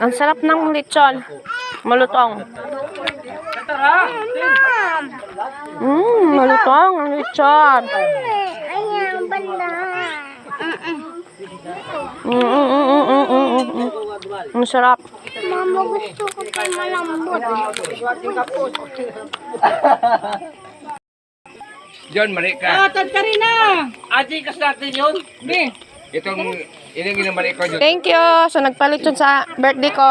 Ang sarap ng lechon. Malutong. Mmm, malutong ang lechon. Ayan, banda. Mm, mm, mm, mm, mm, mm, mm, mm. Ang sarap. Mama, gusto ko pa malambot. John, mali ka. Ah, tad ka rin na. Ate, kas natin yun. Be. Itong, yun yung ginamali ko. Thank you sa nagpalechon sa birthday ko.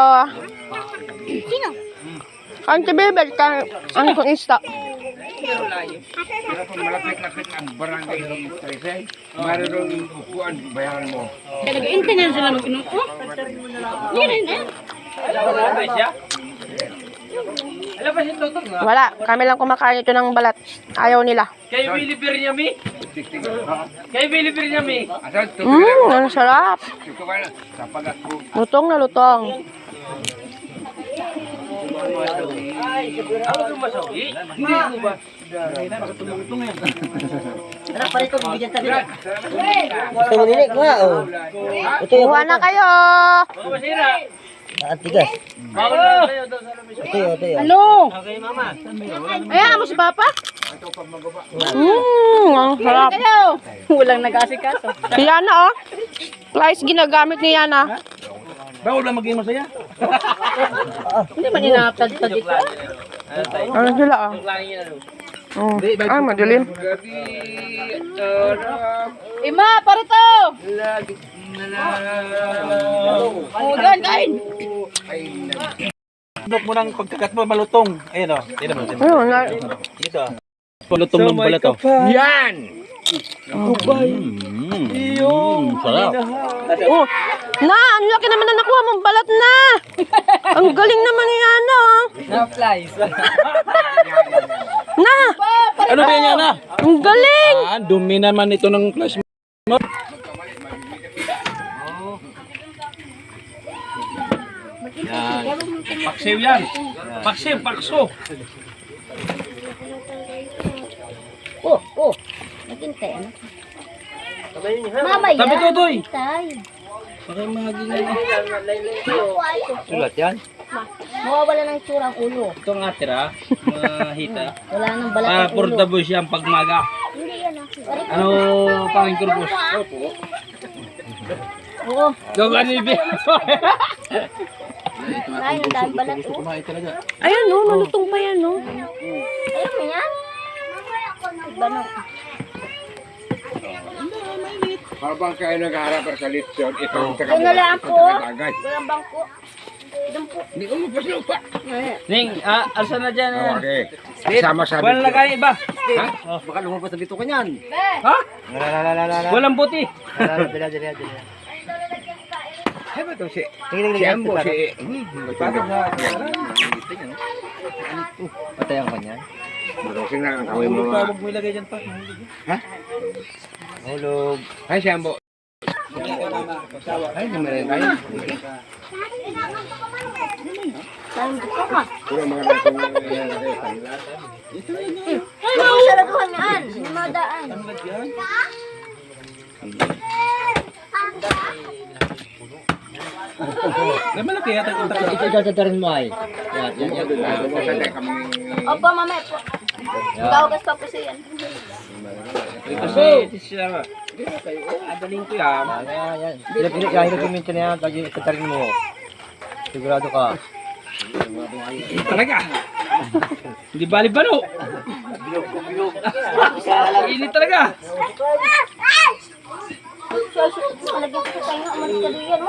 Sino? Auntie Bebel, ka, ano kong ista? Pero kung malapit-lapit ang barangay ng Tresay, mayroon yung upuan, bayaran mo. Nag-intay na sila mag-inuto. Yan, yan, yan. Alam ba si Totong nga? Wala, kami lang kumakain ito ng balat. Ayaw nila. Kay Willie Birnyami. Kay Willie Birnyami. Asan? Mmm, ang sarap. Lutong na lutong. Ba? Gusto mo nini ko oh. Ito yung Kuha na kayo. Bawal na kayo sa labis. Ito ito. Ano? Okay, mama. Ayan mo si Papa. Mmm, ang sarap. Walang nag-asikaso. Si Yana oh. Flies ginagamit ni Yana. Bawal na maging masaya. Hindi man inakad-tad ito. Ano sila oh. Na. Mm. Ah, madilim. Ima, parito! lagi, Oh, gan, kain. ay, Dok mo ng pagkakat mo malutong. Ayan o. Tignan mo. mo. Ayun, na, Dito. Malutong ng balat o. Yan! Mmm. Sarap. oh. Na, ang laki naman na nakuha mong balat na. Ang galing naman ni Yana oh. No flies. Na, Ano ba yan na? ang galing. Ah, dumi naman ito ng class mo. Paksiw yan. Paksiw, pakso. Oh, oh. Naghintay, ano? Mamaya. Tabi tutoy. Hintay. Sulat yan. Mawawala ng tsura ang ulo. Ito nga tira. Mahita. Wala nang balat ang ulo. the bush yan pagmaga. Hindi yan ah. Ano panging kurpos? Oo. Gaganibi. Ay, ang balat oh. Kumain talaga. Ayan no, malutong pa yan no. Ayun mo yan? Iba no. Habang kayo nagharap sa litsyon, ito ang sa Ayun na lang po. Agad. Walang bangko. Doon po. Hindi ko mapaslupa. Ning, ah, asa na dyan yan? Okay. Sama sa Walang lagay iba. Baka lumabas na dito ka niyan. Ha? La la la la la la. Walang puti. La la la la ba ito si... Si Ambo, si... Patog na. Patayan ka niyan. Marusing na ang kawin mo. Huwag mo ilagay dyan pa. Hulog. Ay, si Ambo. Ay, naman tayo. Puro mga natong... Ay, saraduhan yan. Hindi madaan. May malaki yata yung takla. Ito yung tatarin mo ay. Yan, yan, yan. Opo, mamaya po. Gawagas pa po siya yan. Kasi, siya. Adaling ko yan. Yan, yan. Pilip, pilip, kahit nagkuminto na yan, lagi tatarin mo. Sigurado ka. Talaga. Hindi bali balo. Init talaga. Ko sa ka oh.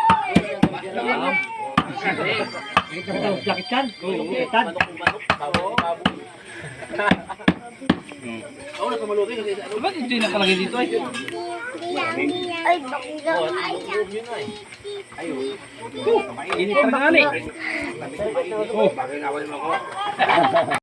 Jakit kan? Jakit kan? Ba't ito yung nakalagay dito ay? Ay, bakit Init talaga ni. Bakit awal mo ko?